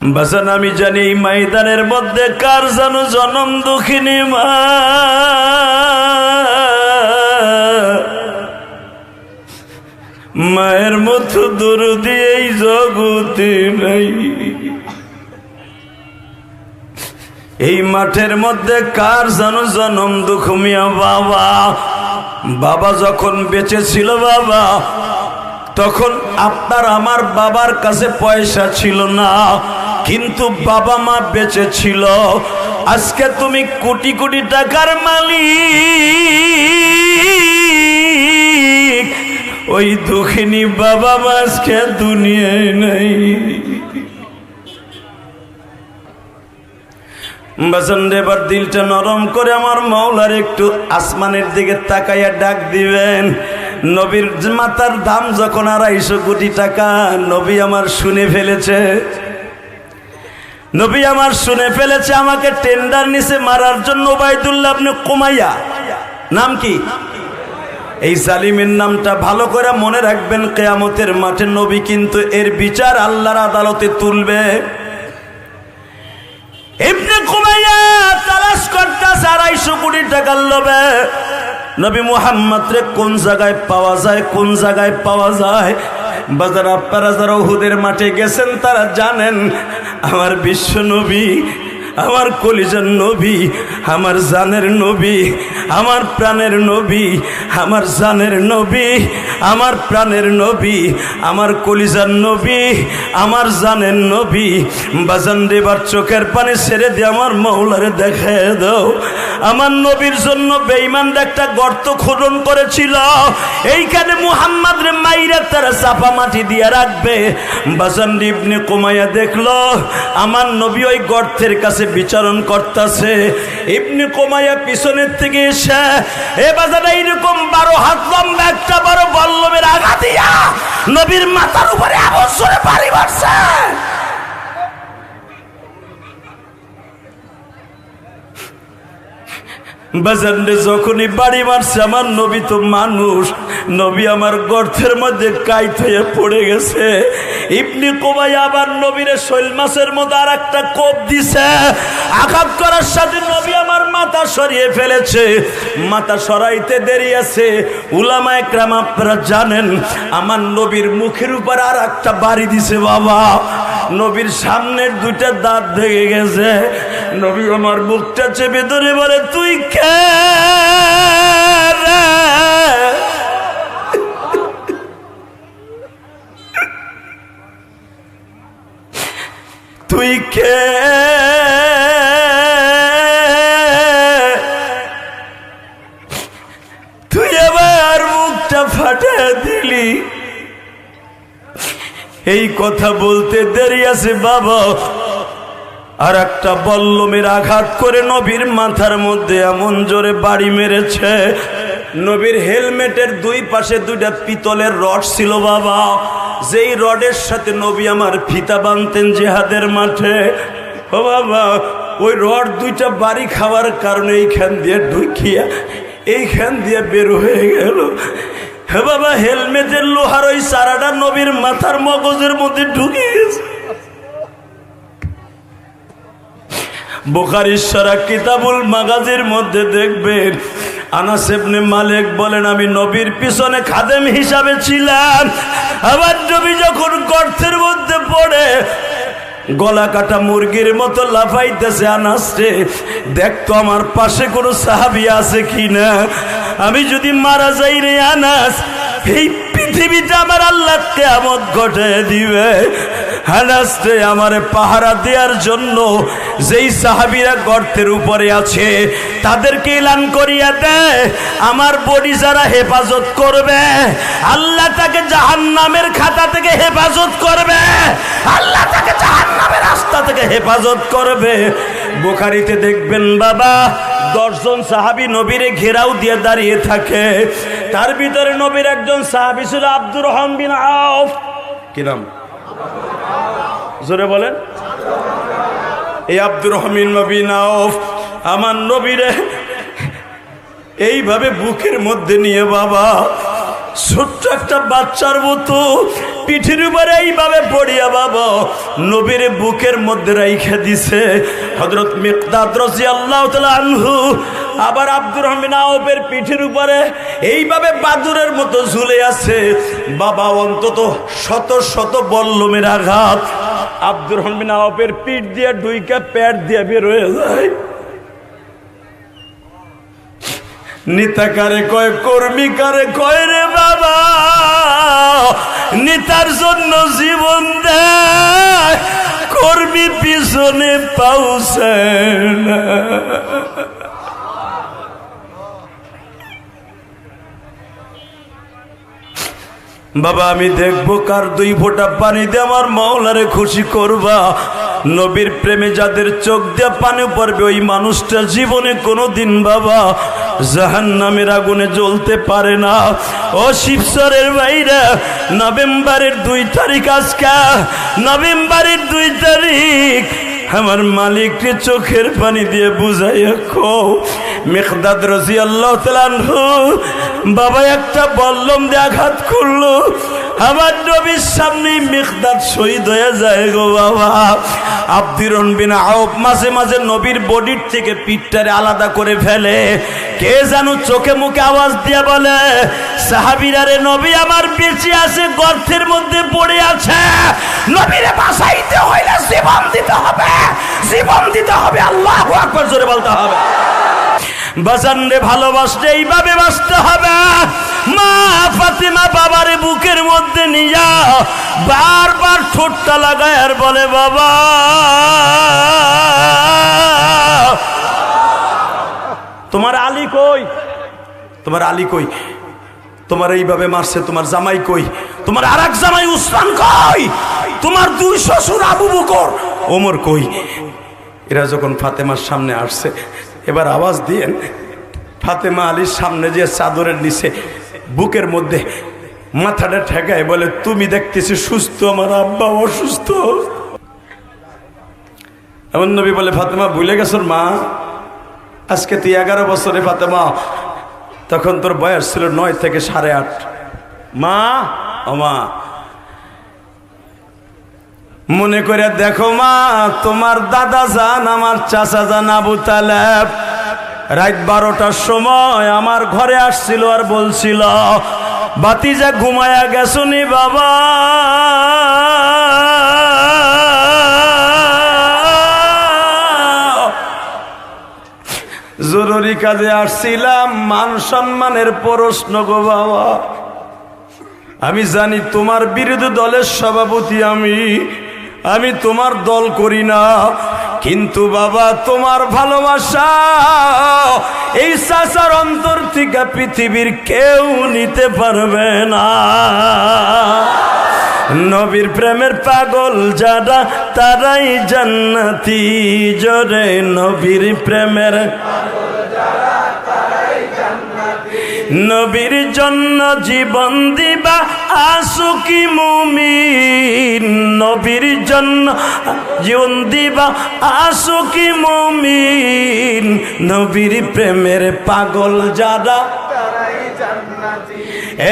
বাসান আমি জানি ময়দানের মধ্যে কার জানো জনম দুঃখিনী মা। মায়ের মতো দরদি এই জগতে নাই। এই মাঠের মধ্যে কার জানো জনম দুঃখ মিয়া বাবা। বাবা যখন বেঁচে ছিল বাবা, তখন আপনার আমার বাবার কাছে পয়সা ছিল না। কিন্তু বাবা মা বেঁচে ছিল। আজকে তুমি কোটি কোটি টাকার মালিক। ওই দুঃখিনী বাবা মা আজকে দুনিয়ায় নাই। বাসন এবার দিলটা নরম করে আমার মাওলার একটু আসমানের দিকে তাকাইয়া ডাক দিবেন। নবীর মাতার দাম যখন আড়াইশো কোটি টাকা, নবী আমার শুনে ফেলেছে। নবী আমার শুনে ফেলেছে, আমাকে টেন্ডার নিচে মারার জন্য ওবায়দুল্লাহ আপনি কমাইয়া। নাম কি? এই জালিমের নামটা ভালো করে মনে রাখবেন, কেয়ামতের মাঠে নবী কিন্তু এর বিচার আল্লাহর আদালতে তুলবে। এমনি নবী কোন জায়গায় পাওয়া যায়, কোন জায়গায় পাওয়া যায়? বাজার আপনারা যারা ওহুদের মাঠে গেছেন, তারা জানেন, আমার বিশ্ব নবী, আমার কলিজার নবী, আমার জানের নবী আমার প্রাণের নবী, আমার জানের নবী, আমার প্রাণের নবী, আমার কলিজার নবী, আমার জানের নবী। বাজান দেবার চোখের পানি ছেড়ে দিয়ে আমার মৌলারে দেখায় দাও। আমার নবীর জন্য বেঈমান একটা গর্ত খনন করেছিল। এইখানে মুহাম্মদ রে মাইরা তারা চাপা মাটি দিয়ে রাখবে। বাজান ইবনে কমাইয়া দেখল, আমার নবী ওই গর্তের কাছে বিচারণ করতেছে। ইবনে কমাইয়া পিছনের থেকে এসে এ বাজারে এইরকম বারো হাত লম্বা একটা বড় বল্লমের আঘাত দিয়া নবীর মাথার উপরে অবসরে বাড়ি মারছে। বাজারে যখনই বাড়ি মারছে, আমার নবী তো মানুষ। নবী আমার গর্তের মধ্যে কাইত হয়ে পড়ে গেছে। ইবনি কোবাই আবার নবীরে শৈল মাসের মধ্যে আর একটা কোপ দিছে। আঘাত করার সাথে নবী আমার মাথা সরিয়ে ফেলেছে। মাথা সরাইতে দেরি আছে। উলামা একরাম আপনারা জানেন, আমার নবীর মুখের উপর আর একটা বাড়ি দিছে, বাবা। নবীর সামনের দুইটা দাঁত ভেঙে গেছে। নবী আমার মুখটা চেপে ধরে বলে, তুই তুই কে তুই আবার মুখটা ফাটা দিলি। এই কথা বলতে দেরি আছে বাবা। আর একটা বল্লমের আঘাত করে নবীর মাথার মধ্যে এমন জোরে বাড়ি মেরেছে। নবীর হেলমেটের দুই পাশে দুইটা পিতলের রড ছিল বাবা। যেই রডের সাথে নবী আমার ফিতা বানতেন জেহাদের মাঠে। ও বাবা, ওই রড দুইটা বাড়ি খাওয়ার কারণে এইখান দিয়ে ঢুকিয়া এইখান দিয়ে বের হয়ে গেল। হে বাবা, হেলমেটের লোহার ওই সারাটা নবীর মাথার মগজের মধ্যে ঢুকে গেছে বোখারির সারা কিতাবুল মাগাজির মধ্যে দেখবেন, আনাস ইবনে মালিক বলেন, আমি নবীর পিছনে খাদেম হিসাবে ছিলাম। আবার নবী যখন গর্তের মধ্যে পড়ে, গলা কাটা মুরগির মতো লাফাইতেছে আনাসে দেখতো আমার পাশে কোনো সাহাবি আছে কি না আমি যদি মারা যাই রে আনাস, এই পৃথিবীতে আমার আল্লাহ কেমন ঘটে দিবে। হানাসতে আমার পাহারা দেওয়ার জন্য যেই সাহাবিরা গর্তের উপরে আছে, তাদেরকে এলান করিয়া দেয় আমার বডি যারা হেফাজত করবে, আল্লাহ তাকে জাহান নামের খাতা থেকে হেফাজত করবে। আল্লাহ তাকে জাহান নামের রাস্তা থেকে হেফাজত করবে। বোখারিতে দেখবেন, বাবা, দশজন সাহাবি নবীরে ঘেরাও দিয়ে দাঁড়িয়ে থাকে। তার ভিতরে নবীর একজন সাহাবি ছিল আব্দুর রহমান বিন আউফ। কি নাম? জোরে বলেন। এই আব্দুর রহমিন আমার নবীরে এইভাবে বুকের মধ্যে নিয়ে বাবা, ছোট্ট একটা বাচ্চার মতো পিঠির উপরে এইভাবে পড়িয়া বাবা, নবীর বুকের মধ্যে রাইখা দিছে। হজরত মিকদাদ রসি আল্লাহ আনহু আবার আব্দুর রহমান আওফের পিঠের উপরে এইভাবে বাদুরের মতো ঝুলে আছে। বাবা, অন্তত শত শত বল্লমের আঘাত। আব্দুর রহমান আওফের পিঠ দিয়ে ডুইকা প্যাট দিয়ে বের হয়ে যায়। নিতাকারে কয়, কর্মী কারে কয় রে বাবা? নিতার জন্য জীবন দেয়, কর্মী পিছনে পাউছেন বাবা, আমি দেখব কার দুই ফোঁটা পানি দিয়ে আমার মাওলারে খুশি করবা। নবীর প্রেমে যাদের চোখ দিয়ে পানি পড়বে, ওই মানুষটা জীবনে কোনো দিন বাবা জাহান নামের আগুনে জ্বলতে পারে না। ও শিবসরের বাইরা নভেম্বরের দুই তারিখ আজকা, নভেম্বরের দুই তারিখ আমার মালিককে চোখের পানি দিয়ে বুঝাই খো মেঘদাদ রসি আল্লাহ বাবা একটা বল্লম দিয়ে আঘাত করল। আমার নবীর সামনে মেঘদাদ শহীদ হয়ে যায় গো বাবা। আব্দির বিন আউফ মাঝে মাঝে নবীর বডির থেকে পিঠটারে আলাদা করে ফেলে। কে জানো চোখে মুখে আওয়াজ দিয়ে বলে, সাহাবিরা রে নবী, আমার বেঁচে আছে, গর্তের মধ্যে পড়ে আছে। নবীরে বাঁচাইতে হইলে জীবন দিতে হবে। জীবন দিতে হবে, আল্লাহ আকবর, জোরে বলতে হবে। বাজান রে ভালোবাসতে এইভাবে বাঁচতে হবে। মা ফাতিমা বাবারে বুকের মধ্যে নিয়া বারবার ঠোঁটটা লাগায় আর বলে, বাবা। তোমার আলী কই? তোমার আলী কই? তোমার এইভাবে মারছে, তোমার জামাই কই? তোমার আর এক জামাই উসমান কই? তোমার দুই শ্বশুর আবু বকর, ওমর কই? এরা যখন ফাতেমার সামনে আসছে, এবার আওয়াজ দিয়েন, ফাতেমা আলীর সামনে যে চাদরের নিচে বুকের মধ্যে মাথাটা ঠেকায় বলে, তুমি দেখতেছি সুস্থ, আমার আব্বা অসুস্থ। এমন নবী বলে, ফাতেমা, ভুলে গেছর মা? আজকে তুই এগারো বছরে ফাতেমা। তখন তোর বয়স ছিল নয় থেকে সাড়ে আট। মা, ও মা, মনে করে দেখো মা, তোমার দাদা যান আমার চাচা যান আবু তালেব রাত বারোটার সময় আমার ঘরে আসছিল আর বলছিল, বাতিজা ঘুমায়া গেছনি বাবা। জরুরি কাজে আসছিলাম, মান সম্মানের প্রশ্ন গো বাবা। আমি জানি তোমার বিরোধী দলের সভাপতি আমি আমি তোমার দল করি না। কিন্তু বাবা, তোমার ভালোবাসা এই চাচার অন্তর থেকে পৃথিবীর কেউ নিতে পারবে না। নবীর প্রেমের পাগল যারা, তারাই জান্নাতি, জোরে নবীর প্রেমের নবীর জন্য জীবন দিবা আসুকি মুমিন? নবীর জন্য জীবন দিবা আসুকি মুমিন? নবীর প্রেমের পাগল যারা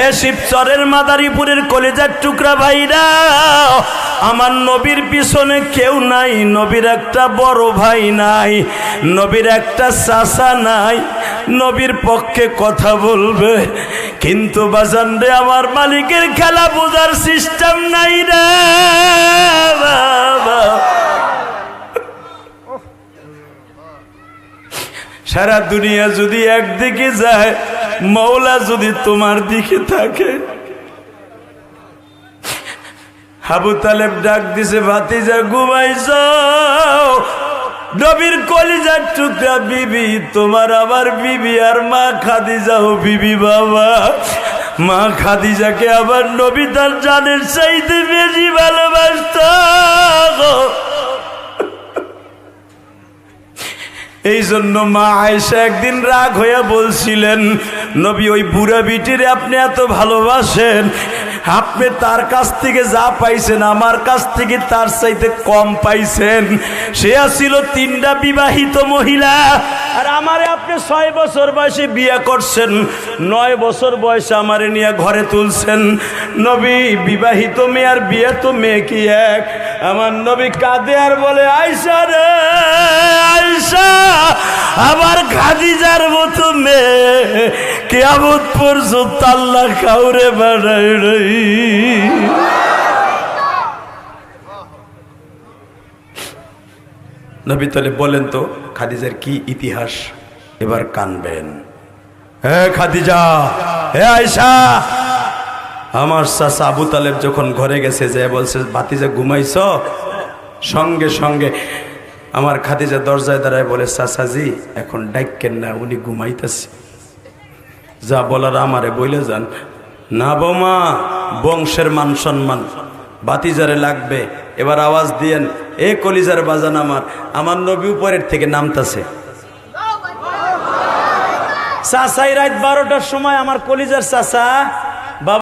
এ শিবচরের মাদারীপুরের কলেজার টুকরা ভাইরা, আমার নবীর পিছনে কেউ নাই, নবীর একটা বড় ভাই নাই, নবীর একটা চাষা নাই, নবীর পক্ষে কথা বলবে, কিন্তু বাজান রে, আমার মালিকের খেলা বোঝার সিস্টেম নাই রে। বাবা। সারা দুনিয়া যদি একদিকে যায় মৌলা যদি তোমার দিকে থাকে। হাবু তালেব ডাক দিছে, ভাতিজা ঘুমাইছ নবীর কলিজার টুকরা বিবি, তোমার আবার বিবি আর মা খাদি যাও বিবি বাবা। মা খাদিজাকে আবার নবী তার জানের চাইতে বেশি ভালোবাসত এই জন্য মা আয়সা একদিন রাগ হয়ে বলছিলেন, নবী, ওই বুড়া বিটিরে আপনি এত ভালোবাসেন। আপনি তার কাছ থেকে যা পাইছেন, আমার কাছ থেকে তার চাইতে কম পাইছেন। সে ছিল তিনটা বিবাহিত মহিলা। আর আমারে আপনি ছয় বছর বয়সে বিয়ে করছেন, নয় বছর বয়সে আমারে নিয়ে ঘরে তুলছেন। নবী, বিবাহিত মেয়ে আর বিয়ে তো মেয়ে কি এক? আমার নবী কাঁদে আর বলে আইসা রে আয়সা আবার খাদিজার মতো মেয়ে, কেয়ামত পর্যন্ত আল্লাহ কাউরে বাড়াই রই নবী তাহলে বলেন তো, খাদিজার কি ইতিহাস? এবার কানবেন। হে খাদিজা, হে আয়সা আমার চাচা আবু তালেব যখন ঘরে গেছে যে বলছে বাতিজা ঘুমাইছ? সঙ্গে সঙ্গে আমার খাদিজা দরজায় দাঁড়ায় বলে, চাচাজি, এখন ডাইকেন না, উনি ঘুমাইতেছে। যা বলার আমারে বইলে যান। না বৌমা বংশের মান সম্মান বাতিজারে লাগবে। এবার আওয়াজ দিয়েন এ কলিজার বাজান আমার আমার নবী উপরের থেকে নামতাছে। চাষাই রাত বারোটার সময় আমার কলিজার চাচা